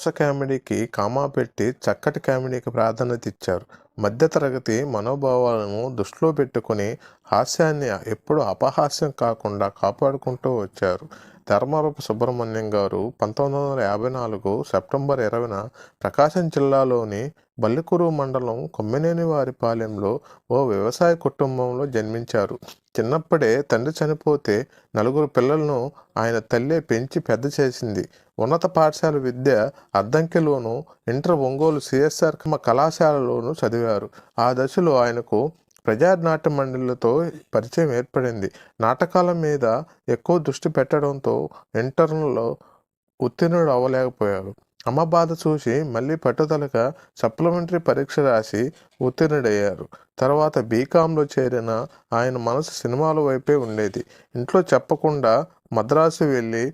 మోస కామెడీకి కామా పెట్టి చక్కటి కామెడీకి ప్రాధాన్యత ఇచ్చారు. మధ్యతరగతి మనోభావాలను దృష్టిలో పెట్టుకుని హాస్యాన్ని ఎప్పుడూ అపహాస్యం కాకుండా కాపాడుకుంటూ వచ్చారు. ధర్మారూప సుబ్రహ్మణ్యం గారు పంతొమ్మిది వందల యాభై నాలుగు సెప్టెంబర్ ఇరవైన ప్రకాశం జిల్లాలోని బల్లికురు మండలం కొమ్మినేని వారిపాలెంలో ఓ వ్యవసాయ కుటుంబంలో జన్మించారు. చిన్నప్పుడే తండ్రి చనిపోతే నలుగురు పిల్లలను ఆయన తల్లే పెంచి పెద్ద చేసింది. ఉన్నత పాఠశాల విద్య అద్దంకిలోను ఇంటర్ ఒంగోలు సిఎస్ఆర్ కళాశాలలోనూ చదివారు. ఆ దశలో ఆయనకు ప్రజానాట్య మండలితో పరిచయం ఏర్పడింది. నాటకాల మీద ఎక్కువ దృష్టి పెట్టడంతో ఇంటర్లో ఉత్తీర్ణుడు అవ్వలేకపోయారు అమ్మ బాధ చూసి మళ్ళీ పట్టుదలగా సప్లిమెంటరీ పరీక్ష రాసి ఉత్తీర్ణుడయ్యారు. తర్వాత బీకాంలో చేరిన ఆయన మనసు సినిమాల వైపే ఉండేది. ఇంట్లో చెప్పకుండా మద్రాసు వెళ్ళి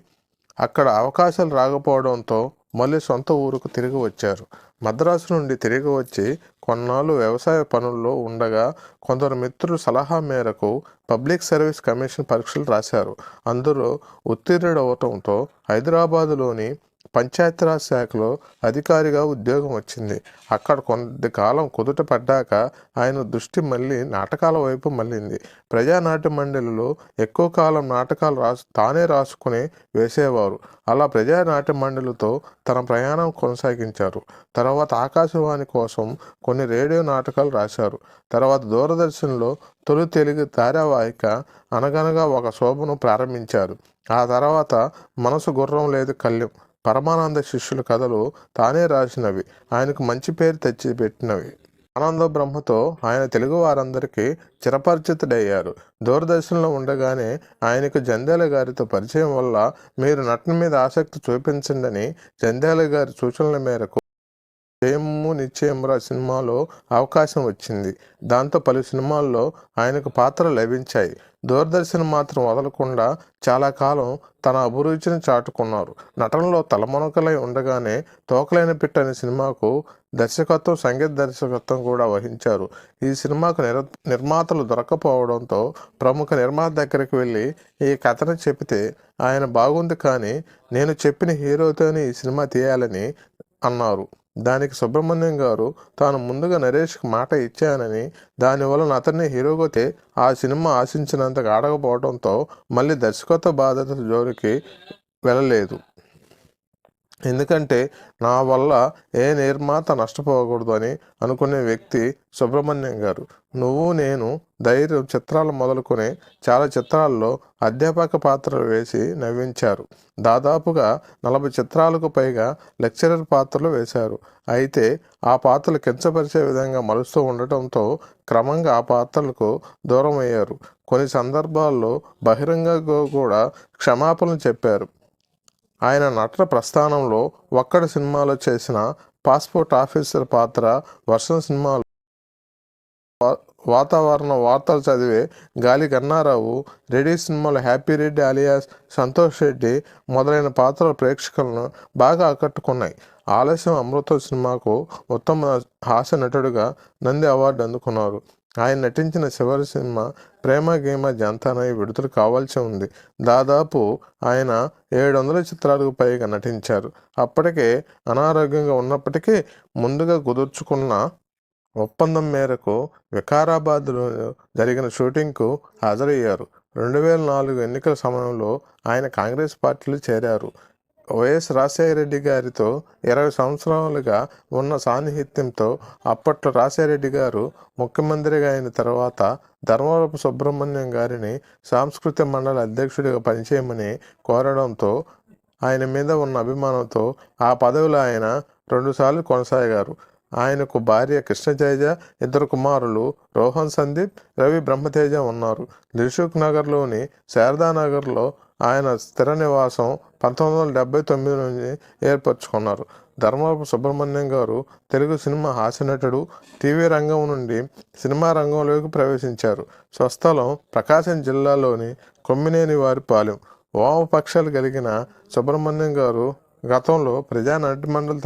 అక్కడ అవకాశాలు రాకపోవడంతో మళ్ళీ సొంత ఊరుకు తిరిగి వచ్చారు. మద్రాసు నుండి తిరిగి వచ్చి కొన్నాళ్ళు వ్యవసాయ పనుల్లో ఉండగా కొందరు మిత్రుల సలహా మేరకు పబ్లిక్ సర్వీస్ కమిషన్ పరీక్షలు రాశారు. అందులో ఉత్తీర్ణుడవటంతో హైదరాబాదులోని పంచాయతీరాజ్ శాఖలో అధికారిగా ఉద్యోగం వచ్చింది. అక్కడ కొంతకాలం కుదుట పడ్డాక ఆయన దృష్టి మళ్ళీ నాటకాల వైపు మళ్ళింది. ప్రజానాట్య మండలిలో ఎక్కువ కాలం నాటకాలు రాసు తానే రాసుకుని వేసేవారు. అలా ప్రజానాట్య మండలితో తన ప్రయాణం కొనసాగించారు. తర్వాత ఆకాశవాణి కోసం కొన్ని రేడియో నాటకాలు రాశారు. తర్వాత దూరదర్శన్లో తొలి తెలుగు ధారావాహిక అనగనగా ఒక శోభను ప్రారంభించారు. ఆ తర్వాత మనసు గుర్రం లేదు కళ్యం పరమానంద శిష్యుల కథలు తానే రాసినవి. ఆయనకు మంచి పేరు తెచ్చిపెట్టినవి ఆనంద బ్రహ్మతో ఆయన తెలుగు వారందరికీ చిరపరిచితుడయ్యారు. దూరదర్శన్లో ఉండగానే ఆయనకు జంధ్యాల గారితో పరిచయం వల్ల మీరు నటన మీద ఆసక్తి చూపించండి జంధ్యాల గారి సూచనల మేరకు జయము నిశ్చయమురా సినిమాలో అవకాశం వచ్చింది. దాంతో పలు సినిమాల్లో ఆయనకు పాత్ర లభించాయి. దూరదర్శన్ మాత్రం వదలకుండా చాలా కాలం తన అభిరుచిని చాటుకున్నారు. నటనలో తలమునకలై ఉండగానే తోకలైన పిట్ట అనే సినిమాకు దర్శకత్వం సంగీత దర్శకత్వం కూడా వహించారు. ఈ సినిమాకు నిర్ నిర్మాతలు దొరకపోవడంతో ప్రముఖ నిర్మాత దగ్గరికి వెళ్ళి ఈ కథను చెబితే ఆయన బాగుంది కానీ నేను చెప్పిన హీరోతోనే ఈ సినిమా తీయాలని అన్నారు. దానికి సుబ్రహ్మణ్యం గారు తాను ముందుగా నరేష్కి మాట ఇచ్చానని దానివల్ల అతన్ని హీరోగొతే ఆ సినిమా ఆశించినంతగా ఆడకపోవడంతో మళ్ళీ దర్శకత్వ బాధ్యత జోలికి వెళ్ళలేదు. ఎందుకంటే నా వల్ల ఏ నిర్మాత నష్టపోకూడదు అని అనుకునే వ్యక్తి సుబ్రహ్మణ్యం గారు. నువ్వు నేను ధైర్యం చిత్రాలు మొదలుకొని చాలా చిత్రాల్లో అధ్యాపక పాత్రలు వేసి నవ్వించారు. దాదాపుగా నలభై చిత్రాలకు పైగా లెక్చరర్ పాత్రలు వేశారు. అయితే ఆ పాత్రలు కించపరిచే విధంగా మలుస్తూ ఉండటంతో క్రమంగా ఆ పాత్రలకు దూరం అయ్యారు కొన్ని సందర్భాల్లో బహిరంగంగా కూడా క్షమాపణలు చెప్పారు. ఆయన నటన ప్రస్థానంలో ఒక్కడ సినిమాలో చేసిన పాస్పోర్ట్ ఆఫీసర్ పాత్ర వర్షం సినిమాలో వాతావరణ వార్తలు చదివే గాలి గన్నారావు రెడీ సినిమాలో హ్యాపీ రెడ్డి అలియాస్ సంతోష్ రెడ్డి మొదలైన పాత్రలు ప్రేక్షకులను బాగా ఆకట్టుకున్నాయి. ఆలస్యం అమృత సినిమాకు ఉత్తమ హాస్య నటుడిగా నంది అవార్డు అందుకున్నారు. ఆయన నటించిన చివరి సినిమా ప్రేమ గేమ జంతానై విడుదల కావాల్సి ఉంది. దాదాపు ఆయన ఏడు వందల చిత్రాలకు పైగా నటించారు. అప్పటికే అనారోగ్యంగా ఉన్నప్పటికీ ముందుగా కుదుర్చుకున్న ఒప్పందం మేరకు వికారాబాద్లో జరిగిన షూటింగ్కు హాజరయ్యారు. రెండు వేల నాలుగు ఎన్నికల సమయంలో ఆయన కాంగ్రెస్ పార్టీలో చేరారు. వైఎస్ రాజశేఖరరెడ్డి గారితో ఇరవై సంవత్సరాలుగా ఉన్న సాన్నిహిత్యంతో అప్పట్లో రాజశేఖరరెడ్డి గారు ముఖ్యమంత్రిగా అయిన తర్వాత ధర్మవరపు సుబ్రహ్మణ్యం గారిని సాంస్కృతిక మండలి అధ్యక్షుడిగా పనిచేయమని కోరడంతో ఆయన మీద ఉన్న అభిమానంతో ఆ పదవిలో ఆయన రెండుసార్లు కొనసాగారు. ఆయనకు భార్య కృష్ణతేజ ఇద్దరు కుమారులు రోహన్ సందీప్ రవి బ్రహ్మతేజ ఉన్నారు. దిల్సుఖ్ నగర్లోని శారదానగర్లో ఆయన స్థిర నివాసం పంతొమ్మిది వందల డెబ్బై తొమ్మిది నుంచి ఏర్పరచుకున్నారు. ధర్మవరపు సుబ్రహ్మణ్యం గారు తెలుగు సినిమా హాస్యనటుడు టీవీ రంగం నుండి సినిమా రంగంలోకి ప్రవేశించారు. స్వస్థలం ప్రకాశం జిల్లాలోని కొమ్మినేని వారిపాలెం వామపక్షాలు కలిగిన సుబ్రహ్మణ్యం గారు గతంలో ప్రజా నాట్య మండలి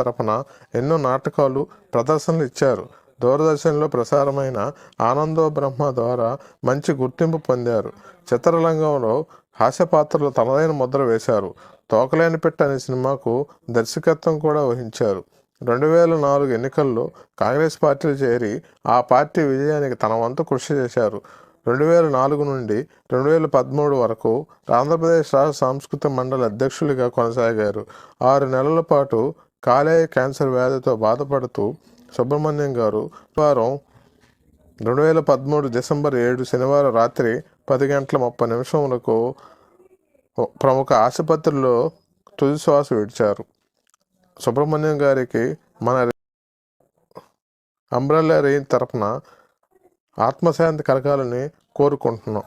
ఎన్నో నాటకాలు ప్రదర్శనలు ఇచ్చారు. దూరదర్శన్లో ప్రసారమైన ఆనందో బ్రహ్మ ద్వారా మంచి గుర్తింపు పొందారు. చిత్రరంగంలో హాస్య పాత్రలు తనదైన ముద్ర వేశారు. తోకలేని పెట్ట అనే సినిమాకు దర్శకత్వం కూడా వహించారు. రెండు వేల నాలుగు ఎన్నికల్లో కాంగ్రెస్ పార్టీలు చేరి ఆ పార్టీ విజయానికి తన వంతు కృషి చేశారు. రెండు వేల నాలుగు నుండి రెండు వేల పదమూడు వరకు ఆంధ్రప్రదేశ్ రాష్ట్ర సాంస్కృతిక మండలి అధ్యక్షులుగా కొనసాగారు. ఆరు నెలల పాటు కాలేయ క్యాన్సర్ వ్యాధితో బాధపడుతూ సుబ్రహ్మణ్యం గారు వారం రెండు వేల పదమూడు డిసెంబర్ ఏడు శనివారం రాత్రి పది గంటల ముప్పై నిమిషములకు ప్రముఖ ఆసుపత్రిలో తుది శ్వాస విడిచారు. సుబ్రహ్మణ్యం గారికి మన అంబ్రల్లా రెయిన్ తరపున ఆత్మశాంతి కలగాలని కోరుకుంటున్నాం.